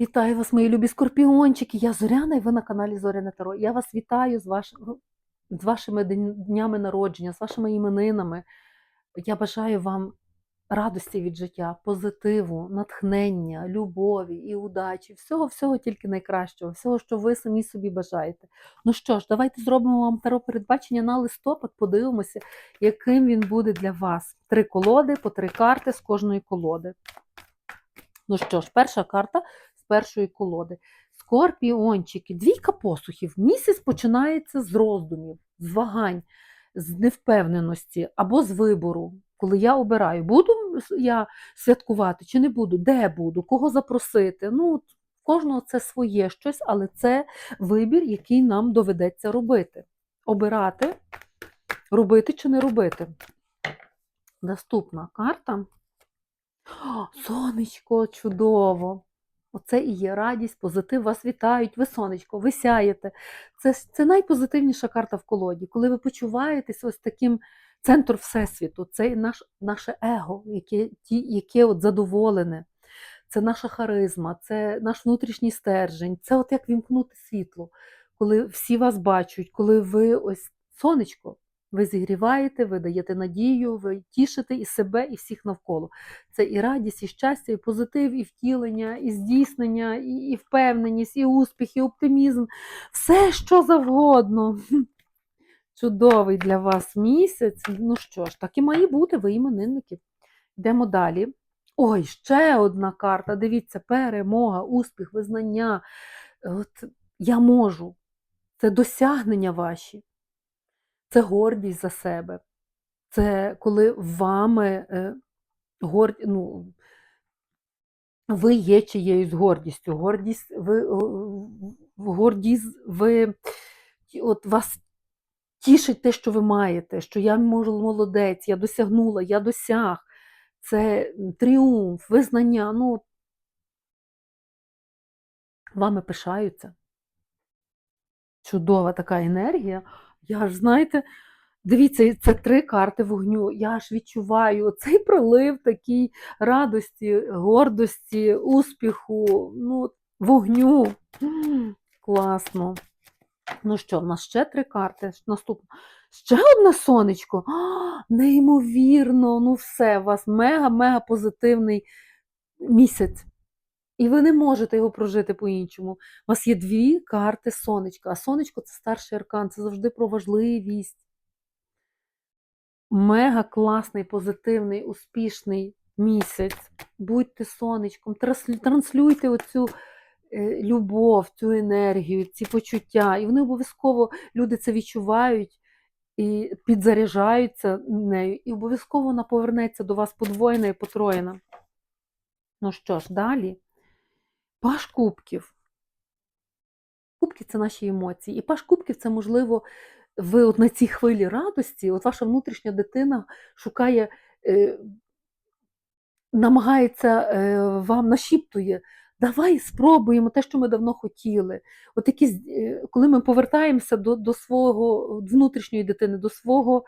Вітаю вас, мої любі скорпіончики. Я Зоряна і ви на каналі Зоряне Таро. Я вас вітаю з, ваш... з вашими днями народження, з вашими іменинами. Я бажаю вам радості від життя, позитиву, натхнення, любові і удачі, всього-всього тільки найкращого, всього, що ви самі собі бажаєте. Ну що ж, давайте зробимо вам таро передбачення на листопад, подивимося, яким він буде для вас. Три колоди, по три карти з кожної колоди. Ну що ж, перша карта першої колоди. Скорпіончики, двійка посухів. Місяць починається з роздумів, з вагань, з невпевненості або з вибору. Коли я обираю, буду я святкувати чи не буду, де буду, кого запросити. Ну, кожного це своє щось, але це вибір, який нам доведеться робити. Обирати, робити чи не робити. Наступна карта. О, Сонечко, чудово! Оце і є радість, позитив, вас вітають, ви сонечко, ви сяєте. Це, це найпозитивніша карта в колоді, коли ви почуваєтесь ось таким центр Всесвіту, це наш, наше его, яке, ті, яке от задоволене, це наша харизма, це наш внутрішній стержень, це от як вімкнути світло, коли всі вас бачать, коли ви ось сонечко, ви зігріваєте, ви даєте надію, ви тішите і себе, і всіх навколо. Це і радість, і щастя, і позитив, і втілення, і здійснення, і, і впевненість, і успіх, і оптимізм. Все, що завгодно. Чудовий для вас місяць. Ну що ж, так і має бути, ви іменинники. Йдемо далі. Ой, ще одна карта. Дивіться, перемога, успіх, визнання. От я можу. Це досягнення ваші. Це гордість за себе. Це коли вами е, горд... ну, ви є чиєюсь гордістю. Гордість, ви, е, гордість, ви от вас тішить те, що ви маєте, що я молодець, я досягнула, я досяг. Це тріумф, визнання. Ну, вами пишаються. Чудова така енергія. Я ж, знаєте, дивіться, це три карти вогню. Я ж відчуваю цей прилив такий радості, гордості, успіху, ну, вогню. Класно. Ну що, в нас ще три карти. Наступно. Ще одне сонечко. А, неймовірно, ну все, у вас мега-мега позитивний місяць. І ви не можете його прожити по-іншому. У вас є дві карти сонечка, а сонечко це старший аркан, це завжди про важливість. Мега класний, позитивний, успішний місяць. Будьте сонечком, транслюйте оцю е, любов, цю енергію, ці почуття. І вони обов'язково, люди це відчувають і підзаряджаються нею, і обов'язково вона повернеться до вас подвоєна і потроєна. Ну що ж, далі. Паш кубків. Кубки це наші емоції. І паш кубків це, можливо, ви от на цій хвилі радості, от ваша внутрішня дитина шукає, е, намагається е, вам нашіптує. Давай спробуємо те, що ми давно хотіли. От якісь, е, коли ми повертаємося до, до свого внутрішньої дитини, до свого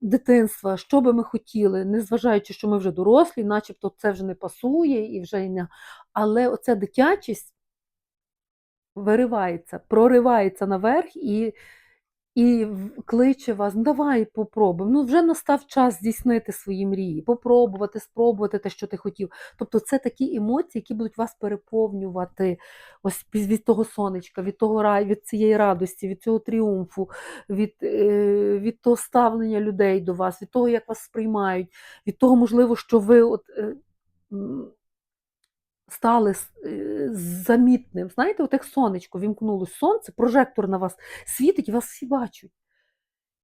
дитинства, що би ми хотіли, незважаючи, що ми вже дорослі, начебто це вже не пасує і вже не. Але оця дитячість виривається, проривається наверх і, і кличе вас, ну давай попробуємо. Ну, вже настав час здійснити свої мрії, попробувати, спробувати те, що ти хотів. Тобто це такі емоції, які будуть вас переповнювати ось від того сонечка, від того рай, від цієї радості, від цього тріумфу, від, е, від того ставлення людей до вас, від того, як вас сприймають, від того, можливо, що ви от. Е, стали е, замітним. Знаєте, от як сонечко вімкнулось сонце, прожектор на вас світить, і вас всі бачать.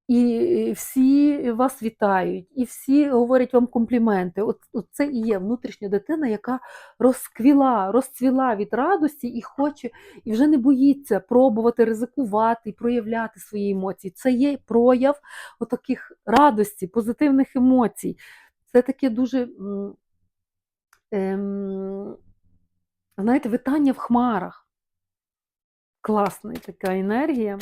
І всі вас вітають, і всі говорять вам компліменти. От, це і є внутрішня дитина, яка розквіла, розцвіла від радості і хоче, і вже не боїться пробувати, ризикувати і проявляти свої емоції. Це є прояв отаких радості, позитивних емоцій. Це таке дуже. Ем, знаєте, витання в хмарах. Класна така енергія.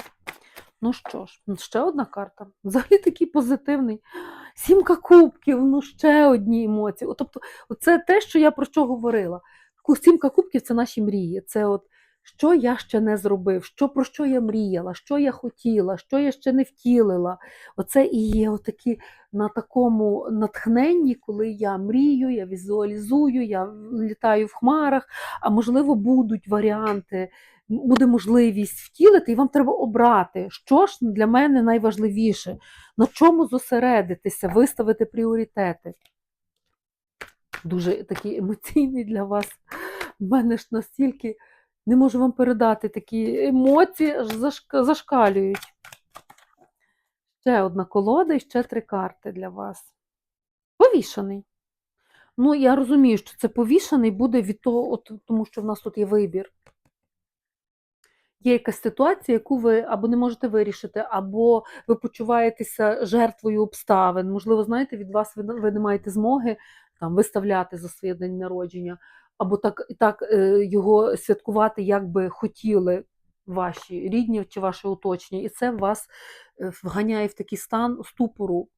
Ну що ж, ще одна карта. Взагалі такий позитивний. Сімка кубків, ну ще одні емоції. О, Тобто, це те, що я про що говорила. Сімка кубків це наші мрії. Це от що я ще не зробив, що, про що я мріяла, що я хотіла, що я ще не втілила. Оце і є отакі на такому натхненні, коли я мрію, я візуалізую, я літаю в хмарах, а можливо, будуть варіанти, буде можливість втілити, і вам треба обрати, що ж для мене найважливіше, на чому зосередитися, виставити пріоритети. Дуже такий емоційний для вас. У мене ж настільки не можу вам передати такі емоції, аж зашк- зашкалюють. Ще одна колода і ще три карти для вас. Повішаний. Ну, я розумію, що це повішаний буде від того, от, тому що в нас тут є вибір. Є якась ситуація, яку ви або не можете вирішити, або ви почуваєтеся жертвою обставин. Можливо, знаєте, від вас ви, ви не маєте змоги там, виставляти за своє день народження, або так, так е, його святкувати, як би хотіли ваші рідні чи ваше оточення. І це вас е, вганяє в такий стан ступору,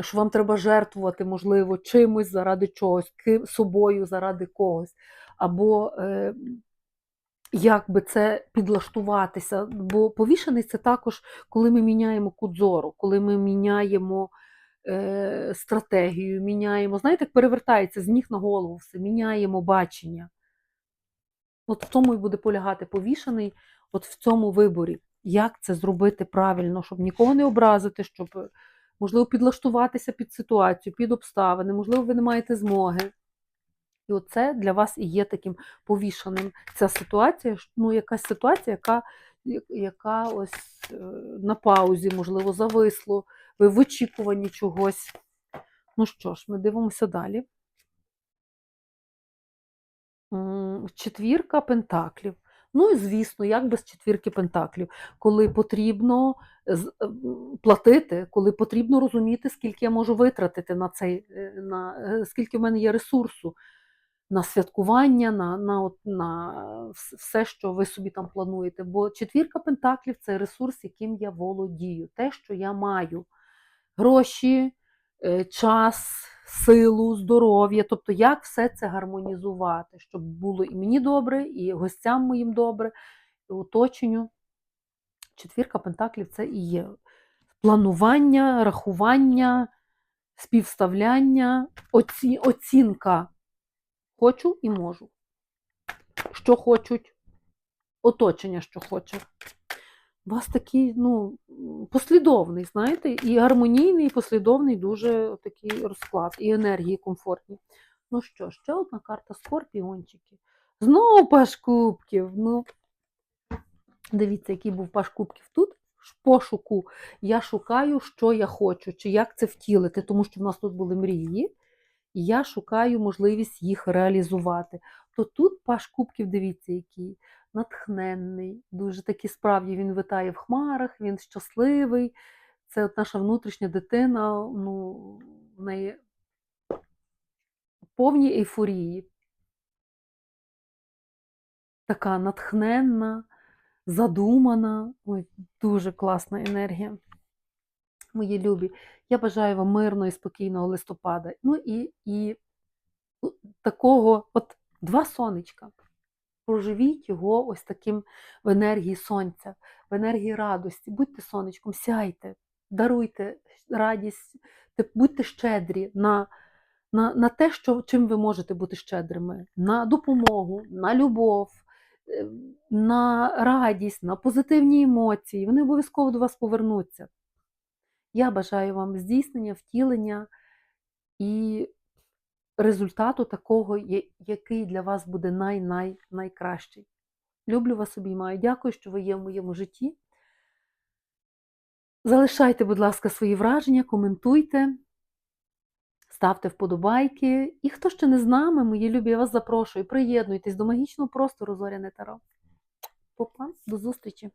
що вам треба жертвувати, можливо, чимось заради чогось, собою заради когось. Або е, як би це підлаштуватися. Бо повішений це також, коли ми міняємо кут зору, коли ми міняємо е, стратегію, міняємо, знаєте, як перевертається з ніг на голову все, міняємо бачення. От в тому і буде полягати повішений, от в цьому виборі. Як це зробити правильно, щоб нікого не образити, щоб, можливо, підлаштуватися під ситуацію, під обставини, можливо, ви не маєте змоги. І оце для вас і є таким повішаним. Ця ситуація, ну, якась ситуація, яка, яка ось е, на паузі, можливо, зависло, ви в очікуванні чогось. Ну що ж, ми дивимося далі. Четвірка пентаклів. Ну і звісно, як без четвірки пентаклів, коли потрібно платити, коли потрібно розуміти, скільки я можу витратити на цей, е, на, е, скільки в мене є ресурсу на святкування, на, на, от, на все, що ви собі там плануєте. Бо четвірка пентаклів це ресурс, яким я володію, те, що я маю. Гроші, е, час, силу, здоров'я. Тобто, як все це гармонізувати, щоб було і мені добре, і гостям моїм добре, і оточенню. Четвірка пентаклів це і є планування, рахування, співставляння, оці, оцінка. Хочу і можу. Що хочуть, оточення, що хоче. У вас такий, ну, послідовний, знаєте, і гармонійний, і послідовний дуже такий розклад, і енергії комфортні. Ну що, ще одна карта скорпіончики. Знову паш кубків. Ну, дивіться, який був паш кубків тут. Пошуку я шукаю, що я хочу, чи як це втілити, тому що в нас тут були мрії, і я шукаю можливість їх реалізувати. То тут паш кубків, дивіться, який натхненний, дуже такий справді він витає в хмарах, він щасливий. Це от наша внутрішня дитина, ну, в неї повні ейфорії. Така натхненна, задумана. Ой, дуже класна енергія. Мої любі. Я бажаю вам мирного і спокійного листопада. Ну і, і такого, от два сонечка. Проживіть його ось таким в енергії сонця, в енергії радості. Будьте сонечком, сяйте, даруйте радість, будьте щедрі на, на, на те, що, чим ви можете бути щедрими, на допомогу, на любов, е, на радість, на позитивні емоції. Вони обов'язково до вас повернуться. Я бажаю вам здійснення, втілення і результату такого, який для вас буде най-най найкращий. Люблю вас обіймаю. Дякую, що ви є в моєму житті. Залишайте, будь ласка, свої враження, коментуйте, ставте вподобайки. І хто ще не з нами, мої любі, я вас запрошую. Приєднуйтесь до магічного простору Зоряне Таро. Попа, до зустрічі!